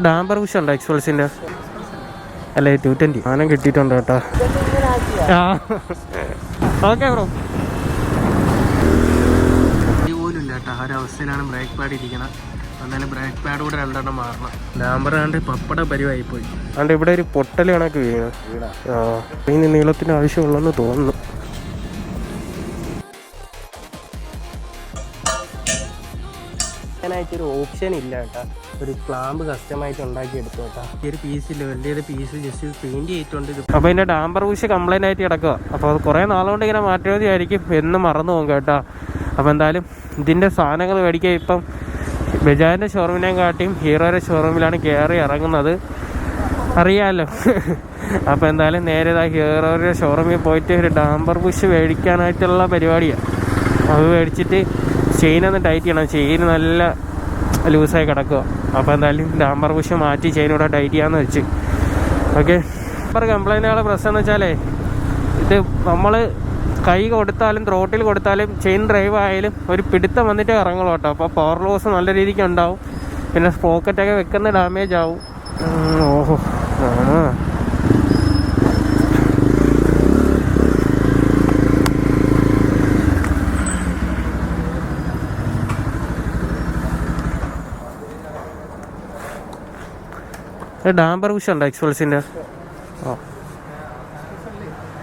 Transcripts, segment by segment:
Damper Bush ഉണ്ടോ എക്സ്പൾസിന്റെ അല്ലേ to twenty സാധനം കിട്ടിയിട്ടുണ്ട് കേട്ടോ. ആ. Okay bro. പോലും കേട്ടോ. ആ ഒരു അവസ്ഥയിലാണ് ബ്രേക്ക് പാഡ് ഇരിക്കണം. എന്നാലും ബ്രേക്ക് പാഡ് കൂടെ രണ്ടെണ്ണം മാറണം. ഡാംബർ ആണ്ട് പപ്പട പരിവായി പോയി അതുകൊണ്ട് ഇവിടെ ഒരു പൊട്ടൽ കണക്ക് വീണ്. ആ. ഇനി നീളത്തിന് ആവശ്യമുള്ളെന്ന് തോന്നുന്നു. ഒരു ഓപ്ഷൻ ഇല്ല കേട്ടോ. ഒരു ക്ലാമ്പ് കസ്റ്റമായിട്ട് ഉണ്ടാക്കി എടുത്തു കേട്ടോ. ഈ ഒരു ഇല്ല വലിയൊരു പീസ് ജസ്റ്റ് പെയിന്റ് ചെയ്തിട്ടുണ്ട് അപ്പൊ അപ്പോൾ ഇതിന്റെ ഡാംബർ ബൂഷ് കംപ്ലൈന്റ് ആയിട്ട് കിടക്കുക അപ്പോൾ അത് കുറേ നാളുകൊണ്ട് ഇങ്ങനെ മാറ്റുമതിയായിരിക്കും എന്ന് മറന്നു പോകും കേട്ടോ. അപ്പോൾ എന്തായാലും ഇതിന്റെ സാധനങ്ങൾ മേടിക്കുക ഇപ്പം ബജാജിന്റെ ഷോറൂമിനെ കാട്ടിയും ഹീറോയുടെ ഷോറൂമിലാണ് കയറി ഇറങ്ങുന്നത്. അറിയാമല്ലോ അപ്പോൾ എന്തായാലും നേരെ ഇതാ ഹീറോയുടെ ഷോറൂമിൽ പോയിട്ട് ഒരു ഡാംബർ ബുഷ് മേടിക്കാനായിട്ടുള്ള പരിപാടിയാണ് അത് മേടിച്ചിട്ട് ചെയിൻ ഒന്ന് ടൈറ്റ് ചെയ്യണം. ചെയിൻ നല്ല ലൂസായി കിടക്കുക. അപ്പോൾ എന്തായാലും ഡാംബർ ബുഷ് മാറ്റി ചെയിനോടെ ടൈറ്റ് ചെയ്യാമെന്ന് വെച്ച്. ഓക്കെ ഡാമ്പർ കംപ്ലൈന്റുകളുടെ പ്രശ്നം എന്ന് വെച്ചാലേ ഇത് നമ്മൾ കൈ കൊടുത്താലും ത്രോട്ടിൽ കൊടുത്താലും ചെയിൻ ഡ്രൈവ് ആയാലും ഒരു പിടുത്തം വന്നിട്ട് ഇറങ്ങുള്ളൂ കേട്ടോ. അപ്പോൾ പവർ ലോസ് നല്ല രീതിക്ക് ഉണ്ടാവും. പിന്നെ പോക്കറ്റൊക്കെ വെക്കുന്ന ഡാമേജ് ആവും. ഓഹോ. ആ. ഡാംബർ ഉണ്ടോ എക്സ്പൾസിന്റെ ഓ.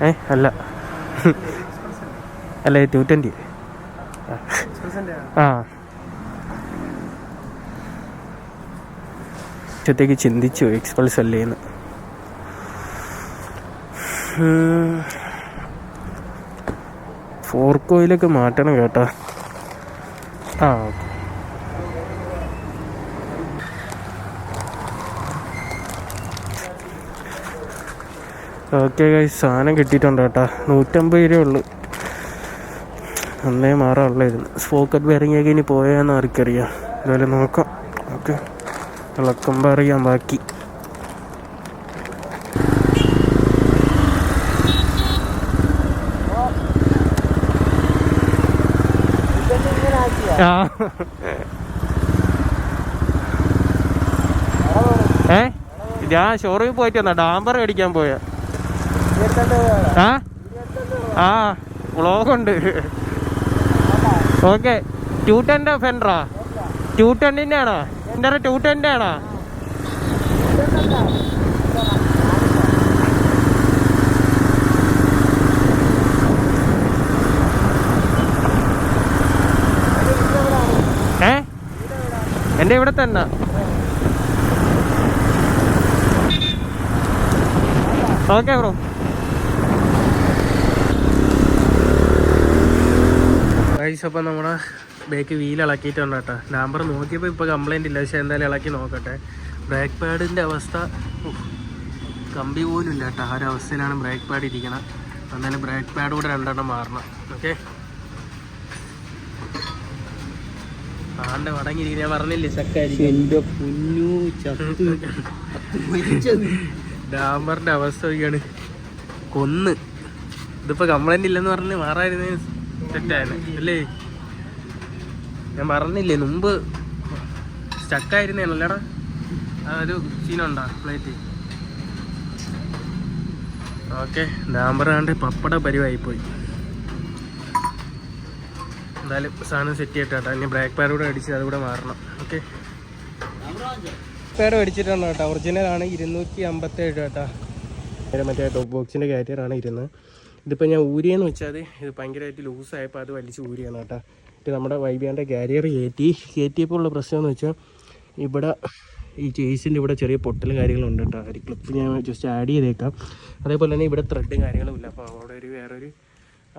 ഏ അല്ല. അല്ല ടു ട്വന്റി ആ. ഉച്ചത്തേക്ക് ചിന്തിച്ചു എക്സ്പൾസ് അല്ലേന്ന്. ഫോർ കോയിലൊക്കെ മാറ്റണം കേട്ടോ. ആ ഓക്കെ. ഓക്കെ ഗൈസ് സാധനം കിട്ടിയിട്ടുണ്ട് കേട്ടോ. നൂറ്റമ്പത് രൂപ ഉള്ളു. അന്നേ മാറാറുള്ളായിരുന്നു സ്പോക്കറ്റ് ബെറിങ്ങൊക്കെ ഇനി പോയാന്ന് ആർക്കറിയാം. എന്തായാലും നോക്കാം. ഓക്കെ. ഇളക്കുമ്പോൾ അറിയാം ബാക്കി. ആ. ഏ? ഞാൻ ഷോറൂമിൽ പോയിട്ട് വന്നാ. ഡാംബർ മേടിക്കാൻ പോയ. ആ? ആ വ്ളോഗുണ്ട് ഓക്കെ ടു ടെന്റെ ഫെൻഡറാ ടു ടെന്നിന്റെ ആണോ എന്റെ ടു ടെന്റെ ആണോ ഏ? എന്റെ ഇവിടെ തന്നെ. ഓക്കെ ബ്രോ അപ്പോൾ നമ്മുടെ ബേക്ക് വീൽ ഇളക്കിയിട്ടുണ്ട് കേട്ടോ. നമ്പർ നോക്കിയപ്പോൾ ഇപ്പോൾ കംപ്ലൈന്റ് ഇല്ല. പക്ഷേ എന്തായാലും ഇളക്കി നോക്കട്ടെ. ബ്രേക്ക് പാഡിന്റെ അവസ്ഥ കമ്പി പോലും ഇല്ല കേട്ടോ. ആ ഒരു അവസ്ഥയിലാണ് ബ്രേക്ക് പാഡ് ഇരിക്കണം. എന്തായാലും ബ്രേക്ക് പാഡ് കൂടെ രണ്ടെണ്ണം മാറണം. ഓക്കെ ആണ്ട് മടങ്ങിയിരിക്കും. ഞാൻ പറഞ്ഞില്ലേ ചക്കായിരിക്കും ചത്തു. ഡാമറിന്റെ അവസ്ഥ ഒക്കെയാണ് കൊന്ന്. ഇതിപ്പോ കംപ്ലൈന്റ് ഇല്ലെന്ന് പറഞ്ഞ് മാറായിരുന്നേ തെറ്റാണ് അല്ലേ? ഞാൻ പറഞ്ഞില്ലേ മുമ്പ് സ്റ്റക്കായിരുന്നേനല്ലടാ? ആ ഒരു സീനുണ്ടോ പ്ലേറ്റ് ഓക്കെ ഡാമ്പറാണ്ട് പപ്പട പരിവായി പോയി എന്തായാലും സാധനം സെറ്റ് ചെയ്തിട്ടാട്ടോ. ഇനി ബ്രേക്ക് പാഡ് കൂടെ അടിച്ച് അതുകൂടെ മാറണം. ഓക്കെ. പാഡ് അടിച്ചിട്ടാണ് കേട്ടോ. ഒറിജിനലാണ് ഇരുന്നൂറ്റി അമ്പത്തേഴ് കേട്ടോ. മറ്റേ ടോപ്പ് ബോക്സിന്റെ കാറ്ററാണ് ഇരുന്നത്. ഇതിപ്പോൾ ഞാൻ ഊരിയെന്ന് വെച്ചാൽ ഇത് ഭയങ്കരമായിട്ട് ലൂസായപ്പോൾ അത് വലിച്ച് ഊരിയാണ് കേട്ടോ. ഇത് നമ്മുടെ വൈബിയാന്റെ കാരിയർ കയറ്റി. കയറ്റിയപ്പോൾ ഉള്ള പ്രശ്നമെന്ന് വെച്ചാൽ ഇവിടെ ഈ ചേസിന്റെ ഇവിടെ ചെറിയ പൊട്ടലും കാര്യങ്ങളും ഉണ്ട് കേട്ടോ. ഒരു ക്ലിപ്പ് ഞാൻ ജസ്റ്റ് ആഡ് ചെയ്തേക്കാം. അതേപോലെ തന്നെ ഇവിടെ ത്രെഡും കാര്യങ്ങളും ഇല്ല. അപ്പോൾ അവിടെ ഒരു വേറൊരു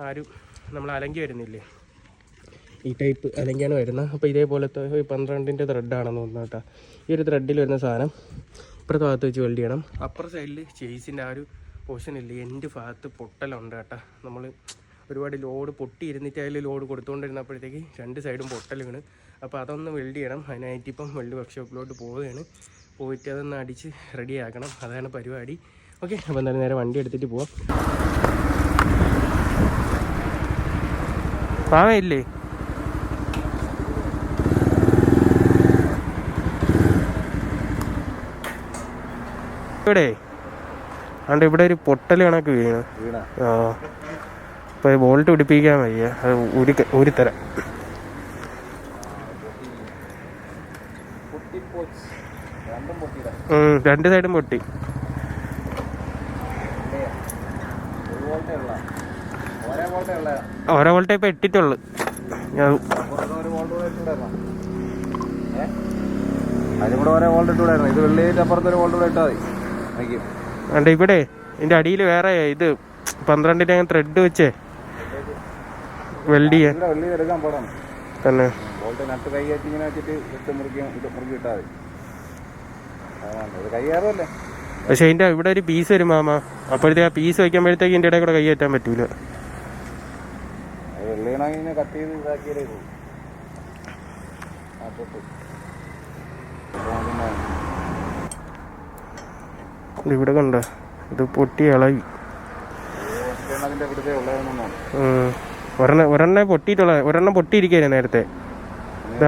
ആരും നമ്മൾ അലങ്കി വരുന്നില്ലേ? ഈ ടൈപ്പ് അലങ്കിയാണ് വരുന്നത്. അപ്പോൾ ഇതേപോലത്തെ പന്ത്രണ്ടിന്റെ ത്രെഡാണെന്ന് തോന്നുന്നു കേട്ടോ. ഈ ഒരു ത്രെഡിൽ വരുന്ന സാധനം ഇപ്പുറത്തെ ഭാഗത്ത് വെച്ച് വെൽഡ് ചെയ്യണം. അപ്പുറ സൈഡിൽ ചേസിന്റെ ആ ഒരു പോർഷൻ ഇല്ലേ? എന്റെ ഭാഗത്ത് പൊട്ടലുണ്ട് കേട്ടോ. നമ്മൾ ഒരുപാട് ലോഡ് പൊട്ടി ഇരുന്നിട്ട് അതിൽ ലോഡ് കൊടുത്തുകൊണ്ടിരുന്നപ്പോഴത്തേക്ക് രണ്ട് സൈഡും പൊട്ടൽ വീണ് അപ്പോൾ അതൊന്ന് വെൽഡ് ചെയ്യണം. അതിനായിട്ട് ഇപ്പം വെൽഡ് വർക്ക്ഷോപ്പിലോട്ട് പോവുകയാണ്. പോയിട്ട് അതൊന്ന് അടിച്ച് റെഡി ആക്കണം. അതാണ് പരിപാടി. ഓക്കെ അപ്പോൾ എന്തായാലും നേരെ വണ്ടി എടുത്തിട്ട് പോവാം. പാവയില്ലേ ഇവിടെ അതുകൊണ്ട് ഇവിടെ ഒരു പൊട്ടൽ കണക്ക് വീണ്. ആ. ഇപ്പോൾ ബോൾട്ട് പിടിപ്പിക്കാൻ വയ്യ. അത് ഒരു ഊരിത്തരാം പൊട്ടിപ്പോച്ച്. രണ്ടും സൈഡും പൊട്ടി. ഒരു ഒരേ ഓരോ വോൾട്ടേ ഇപ്പം ഇട്ടിട്ടുള്ളു ഞാൻ പുറത്ത് ഒരു വോൾട്ട് ഒരേ ഇട്ടുണ്ടായിരുന്നു ഇത് വെള്ളിയേറ്റ് അപ്പുറത്തെ ഒരു വോൾട്ട് ഇട്ടാൽ മതി. അതുകൊണ്ട് ഇവിടെ ഇതിന്റെ അടിയിൽ വേറെ ഇത് പന്ത്രണ്ടിന്റെ ത്രെഡ് വെച്ചേ. വെൽഡ് ചെയ്യാൻ. തന്നെ. പക്ഷെ ഇതിന്റെ ഇവിടെ ഒരു പീസ് വരും മാമ. അപ്പോഴത്തെ ആ പീസ് വയ്ക്കുമ്പോഴത്തേക്ക് ഇതിന്റെ ഇടയിൽ കൂടെ കൈയേറ്റാൻ പറ്റൂല. കട്ട് ചെയ്ത് ഇതാക്കിയാലേ പോകും ആ പൊട്ട് അപ്പോൾ പിന്നെ ഇത് ഇവിടെ കണ്ട? ഇത് പൊട്ടി ഇളകി. ഒരെണ്ണ. ഒരെണ്ണം പൊട്ടിയിട്ടുള്ള ഒരെണ്ണം പൊട്ടിയിരിക്കുകയാണ് നേരത്തെ. ഇത്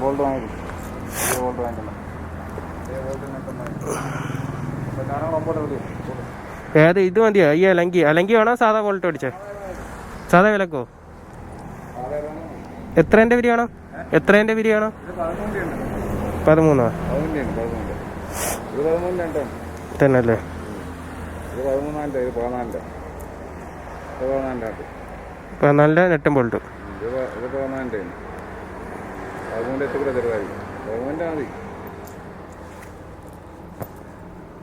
ബോൾട്ട് ബോൾട്ട് ബോൾട്ട് ഏത് ഇത് മതിയോ? ഈ അലങ്കി അലങ്കി വേണോ? സാധാ വോൾട്ട് അടിച്ചേ? സാധാ വിലക്കോ? എത്രേന്റെ വിരി വേണം എത്രേന്റെ വിരി വേണം ഇത് പതിമൂന്നോ ഉണ്ട് തന്നെ അല്ലേ ഇത് പതിമൂന്നാലിന്റെ ഇത് പതിനാലിന്റെ ഇത് പതിനാലിന്റെ ഉണ്ട് പതിനാലിന്റെ നെട്ടും ബോൾട്ട് ഇത് പ- ഇത് പതിനാലിന്റെ ഉണ്ട് പതിമൂന്നിന്റെ എത്തി കൂടെ ചെറുതായിരിക്കും പതിമൂന്നിന്റെ മതി.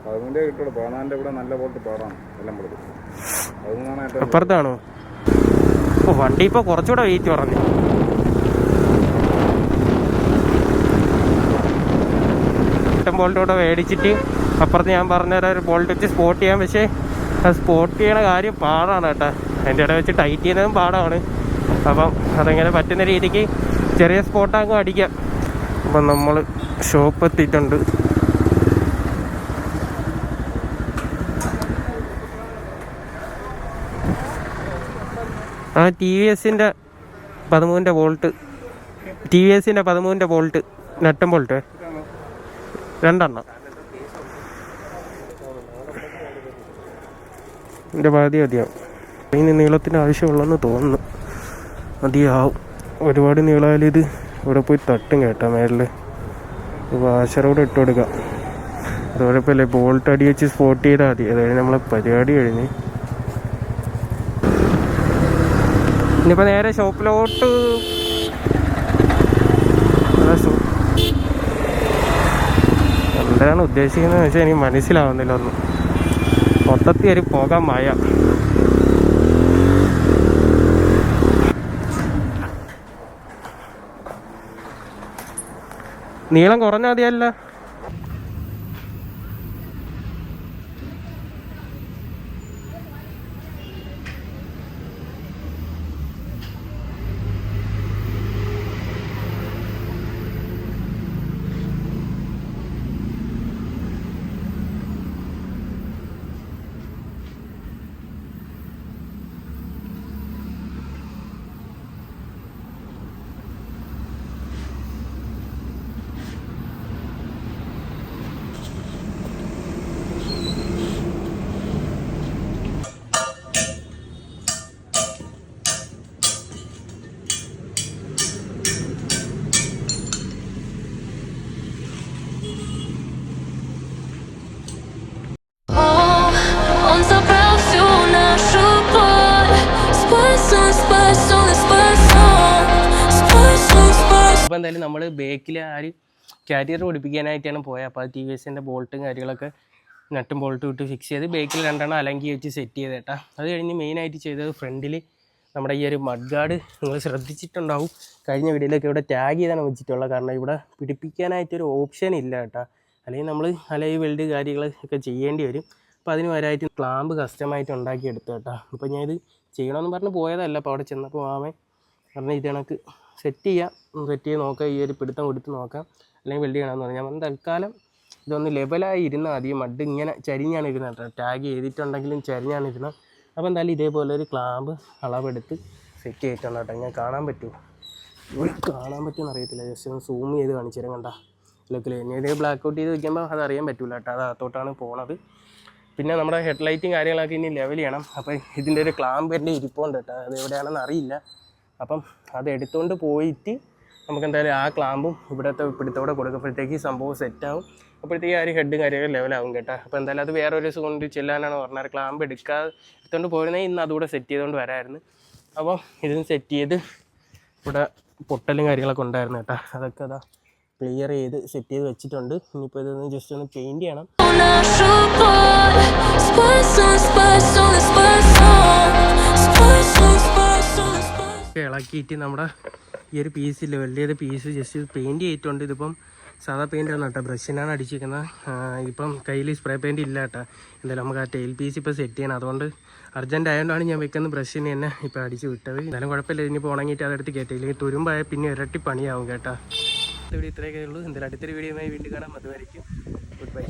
പതിമൂന്നിന്റെ കിട്ടുള്ളൂ. പതിനാലിന്റെ കൂടെ നല്ല ബോട്ട് പാടാണ്. എല്ലാം കൊടുക്കും പതിമൂന്നാണ് അപ്പുറത്താണോ? വണ്ടി ഇപ്പോൾ കുറച്ചുകൂടെ വെയിറ്റ് പറഞ്ഞു നെട്ടും ബോൾട്ടും മേടിച്ചിട്ട് അപ്പുറത്ത് ഞാൻ പറഞ്ഞ ഒരു ബോൾട്ട് വെച്ച് സ്പോട്ട് ചെയ്യാൻ പക്ഷേ അത് സ്പോട്ട് ചെയ്യണ കാര്യം പാടാണ് കേട്ടോ. അതിന്റെ ഇടയിൽ വെച്ച് ടൈറ്റ് ചെയ്യുന്നതും പാടാണ്. അപ്പം അതെങ്ങനെ പറ്റുന്ന രീതിക്ക് ചെറിയ സ്പോട്ടാകും അടിക്കാം. അപ്പം നമ്മൾ ഷോപ്പ് എത്തിയിട്ടുണ്ട്. ആ ടി വി എസിന്റെ പതിമൂന്നിന്റെ വോൾട്ട് ടി വി എസിന്റെ പതിമൂന്നിന്റെ വോൾട്ട് നട്ടം വോൾട്ട് രണ്ടെണ്ണം. എന്റെ പകുതി മതിയാവും ഇനി നീളത്തിന് ആവശ്യമുള്ളെന്ന് തോന്നുന്നു. മതിയാവും. ഒരുപാട് നീളമായാലും ഇത് ഇവിടെ പോയി തട്ടും കേട്ടോ മേളിൽ വാശറോട് ഇട്ട് കൊടുക്കാം. അത് കുഴപ്പമില്ല ബോൾട്ട് അടി വെച്ച് സ്പോട്ട് ചെയ്താൽ മതി. അതായത് നമ്മളെ പരിപാടി കഴിഞ്ഞ്. ഇനിയിപ്പോൾ നേരെ ഷോപ്പിലോട്ട് അതാ ഷോ- എന്താണ് ഉദ്ദേശിക്കുന്നത് വെച്ചാൽ എനിക്ക് മനസ്സിലാവുന്നില്ല ഒന്നും. മൊത്തത്തിൽ ഒരു പോകാൻ മഴ നീളം കുറഞ്ഞ മതിയല്ല. അപ്പോൾ എന്തായാലും നമ്മൾ ബേക്കിൽ ആ ഒരു കാരിയർ പിടിപ്പിക്കാനായിട്ടാണ് പോയത് അപ്പോൾ ടി വി എസിന്റെ ബോൾട്ടും കാര്യങ്ങളൊക്കെ നട്ടും ബോൾട്ടും ഇട്ട് ഫിക്സ് ചെയ്ത് ബേക്കിൽ രണ്ടെണ്ണം അലങ്കി വെച്ച് സെറ്റ് ചെയ്ത് കേട്ടോ. അത് കഴിഞ്ഞ് മെയിനായിട്ട് ചെയ്തത് ഫ്രണ്ടിൽ നമ്മുടെ ഈ ഒരു മഡ് ഗാർഡ് നിങ്ങൾ ശ്രദ്ധിച്ചിട്ടുണ്ടാവും. കഴിഞ്ഞ വീഡിയോയിലൊക്കെ ഇവിടെ ടാഗ് ചെയ്താണ് വെച്ചിട്ടുള്ളത് കാരണം ഇവിടെ പിടിപ്പിക്കാനായിട്ടൊരു ഓപ്ഷൻ ഇല്ല കേട്ടോ. അല്ലെങ്കിൽ നമ്മൾ അലൈവ് വെൽഡ് കാര്യങ്ങളൊക്കെ ചെയ്യേണ്ടി വരും. അപ്പോൾ അതിന് വരായിട്ട് ക്ലാമ്പ് കസ്റ്റമായിട്ട് ഉണ്ടാക്കി എടുത്തു കേട്ടോ. അപ്പോൾ ഞാനിത് ചെയ്യണമെന്ന് പറഞ്ഞ് പോയതല്ല അപ്പോൾ അവിടെ ചെന്നപ്പോൾ മാമൻ പറഞ്ഞ് ഇത് കണക്ക് സെറ്റ് ചെയ്യാം. സെറ്റ് ചെയ്ത് നോക്കാം. ഈ ഒരു പിടുത്തം കൊടുത്ത് നോക്കാം. അല്ലെങ്കിൽ വെൽഡ് ചെയ്യണമെന്ന് പറഞ്ഞു ഞാൻ തൽക്കാലം ഇതൊന്ന് ലെവലായി ഇരുന്നാൽ മതി. മഡ് ഇങ്ങനെ ചരിഞ്ഞാണ് ഇരുന്നത് ടാഗ് ചെയ്തിട്ടുണ്ടെങ്കിലും ചരിഞ്ഞാണ് ഇരുന്നത്. അപ്പോൾ എന്തായാലും ഇതേപോലെ ഒരു ക്ലാമ്പ് അളവെടുത്ത് സെറ്റ് ചെയ്തിട്ടുണ്ട് കേട്ടോ. ഞാൻ കാണാൻ പറ്റുമോ? കാണാൻ പറ്റുമെന്ന് അറിയത്തില്ല ജസ്റ്റ് ഒന്ന് സൂം ചെയ്ത് കാണിച്ചു കണ്ട. ലുക്കിൽ ഇനി ബ്ലാക്ക് ഔട്ട് ചെയ്ത് വയ്ക്കുമ്പോൾ അത് അറിയാൻ പറ്റില്ല കേട്ടോ. അത് അകത്തോട്ടാണ് പോണത്. പിന്നെ നമ്മുടെ ഹെഡ് ലൈറ്റും കാര്യങ്ങളൊക്കെ ഇനി ലെവൽ ചെയ്യണം. അപ്പോൾ ഇതിന്റെ ഒരു ക്ലാമ്പ് എന്റെ ഇരിപ്പുണ്ട് കേട്ടോ. അത് എവിടെയാണെന്ന് അറിയില്ല. അപ്പം അത് എടുത്തുകൊണ്ട് പോയിട്ട് നമുക്ക് എന്തായാലും ആ ക്ലാമ്പും ഇവിടുത്തെ പിടുത്തോടെ കൊടുക്കുമ്പോഴത്തേക്ക് സംഭവം സെറ്റാവും അപ്പോഴത്തേക്ക് ആ ഒരു ഹെഡും കാര്യമൊക്കെ ലെവലാവും കേട്ടോ അപ്പോൾ എന്തായാലും അത് വേറെ ഒരു ദിവസം കൊണ്ട് ചെല്ലാനാണ് പറഞ്ഞാൽ ക്ലാമ്പ് എടുക്കാതെ എടുത്തുകൊണ്ട് പോയിരുന്നെങ്കിൽ ഇന്ന് അതുകൂടെ സെറ്റ് ചെയ്തുകൊണ്ട് വരായിരുന്നു അപ്പോൾ ഇതിന് സെറ്റ് ചെയ്ത് ഇവിടെ പൊട്ടലും കാര്യങ്ങളൊക്കെ ഉണ്ടായിരുന്നു കേട്ടോ അതൊക്കെ അതാ ക്ലിയർ ചെയ്ത് സെറ്റ് ചെയ്ത് വെച്ചിട്ടുണ്ട് ഇനിയിപ്പോൾ ഇതൊന്ന് ജസ്റ്റ് ഒന്ന് പെയിന്റ് ചെയ്യണം ഇളക്കിയിട്ട് നമ്മുടെ ഈ ഒരു പീസ് വലിയൊരു പീസ് ജസ്റ്റ് പെയിന്റ് ചെയ്തിട്ടുണ്ട്. ഇതിപ്പം സാധാ പെയിന്റ് ആണ് കേട്ടോ. ബ്രഷിനാണ് അടിച്ചിരിക്കുന്നത്. ഇപ്പം കയ്യിൽ സ്പ്രേ പെയിന്റ് ഇല്ല കേട്ടോ. എന്തായാലും നമുക്ക് ആ ടെയിൽ പീസ് ഇപ്പോൾ സെറ്റ് ചെയ്യണം. അതുകൊണ്ട് അർജന്റ് ആയതുകൊണ്ടാണ് ഞാൻ വെക്കുന്ന ബ്രഷിന് തന്നെ ഇപ്പോൾ അടിച്ച് വിട്ടത്. എന്തായാലും കുഴപ്പമില്ല. ഇനിയിപ്പോൾ ഉണങ്ങിയിട്ട് അതെടുത്ത് കയറ്റി. ഇല്ലെങ്കിൽ തുരുമ്പായ പിന്നെ ഇരട്ടി പണിയാവും കേട്ടോ. ഇവിടെ ഇത്രയൊക്കെ ഉള്ളൂ. എന്തായാലും അടുത്തൊരു വീഡിയോ വീണ്ടും കാണാം. അതുവരെയും ഗുഡ് ബൈ